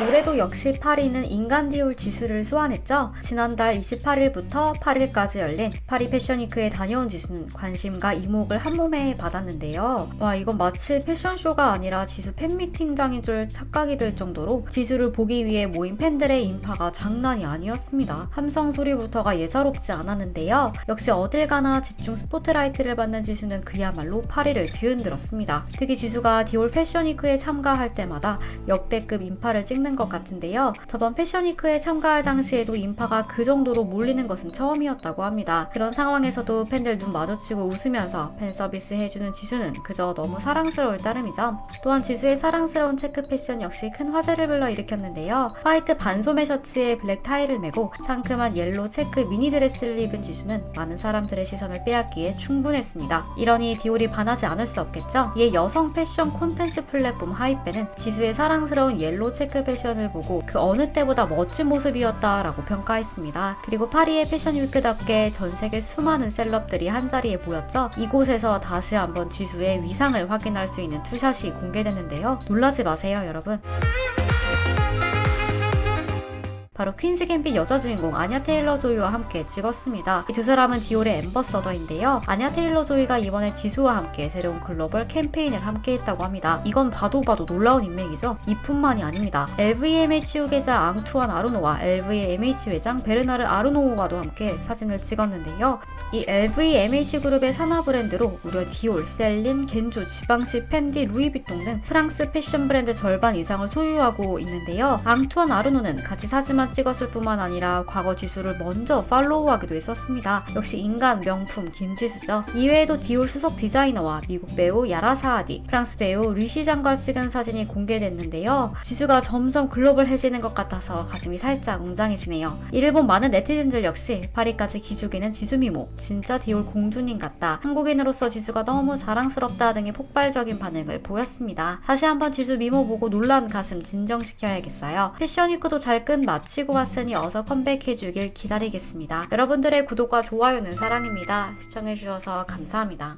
올해도 역시 파리는 인간 디올 지수를 소환했죠. 지난달 28일부터 8일까지 열린 파리 패션위크에 다녀온 지수는 관심과 이목을 한 몸에 받았는데요. 와 이건 마치 패션쇼가 아니라 지수 팬미팅장인 줄 착각이 들 정도로 지수를 보기 위해 모인 팬들의 인파가 장난이 아니었습니다. 함성 소리부터가 예사롭지 않았는데요. 역시 어딜 가나 집중 스포트라이트를 받는 지수는 그야말로 파리를 뒤흔들었습니다. 특히 지수가 디올 패션위크에 참가할 때마다 역대급 인파를 찍는 것 같은데요. 저번 패션위크에 참가할 당시에도 인파가 그 정도로 몰리는 것은 처음이었다고 합니다. 그런 상황에서도 팬들 눈 마주치고 웃으면서 팬 서비스 해주는 지수는 그저 너무 사랑스러울 따름이죠. 또한 지수의 사랑스러운 체크 패션 역시 큰 화제를 불러일으켰는데요. 화이트 반소매 셔츠에 블랙 타이를 메고 상큼한 옐로 체크 미니 드레스를 입은 지수는 많은 사람들의 시선을 빼앗기에 충분했습니다. 이러니 디올이 반하지 않을 수 없겠죠? 이에 여성 패션 콘텐츠 플랫폼 하이페는 지수의 사랑스러운 옐로 체크 패션 을 보고 그 어느 때보다 멋진 모습이었다라고 평가했습니다. 그리고 파리의 패션 위크답게 전 세계 수많은 셀럽들이 한자리에 모였죠. 이곳에서 다시 한번 지수의 위상을 확인할 수 있는 투샷이 공개됐는데요. 놀라지 마세요, 여러분. 바로 퀸스 갬빗 여자 주인공 아냐 테일러 조이와 함께 찍었습니다. 이 두 사람은 디올의 엠버 서더인데요. 아냐 테일러 조이가 이번에 지수와 함께 새로운 글로벌 캠페인을 함께 했다고 합니다. 이건 봐도 봐도 놀라운 인맥이죠. 이뿐만이 아닙니다. LVMH 후계자 앙투안 아르노와 LVMH 회장 베르나르 아르노와도 함께 사진을 찍었는데요. 이 LVMH 그룹의 산하 브랜드로 무려 디올, 셀린, 겐조, 지방시, 펜디, 루이비통 등 프랑스 패션 브랜드 절반 이상을 소유하고 있는데요. 앙투안 아르노는 같이 사 진만 찍었을 뿐만 아니라 과거 지수를 먼저 팔로우하기도 했었습니다. 역시 인간 명품 김지수죠. 이외에도 디올 수석 디자이너와 미국 배우 야라 사아디, 프랑스 배우 리시장과 찍은 사진이 공개됐는데요. 지수가 점점 글로벌해지는 것 같아서 가슴이 살짝 웅장해지네요. 이를 본 많은 네티즌들 역시 파리까지 기죽이는 지수 미모, 진짜 디올 공주님 같다. 한국인으로서 지수가 너무 자랑스럽다 등의 폭발적인 반응을 보였습니다. 다시 한번 지수 미모 보고 놀란 가슴 진정시켜야겠어요. 패션 위크도 잘 끝 마 치고 왔으니 어서 컴백해주길 기다리겠습니다. 여러분들의 구독과 좋아요는 사랑입니다. 시청해주셔서 감사합니다.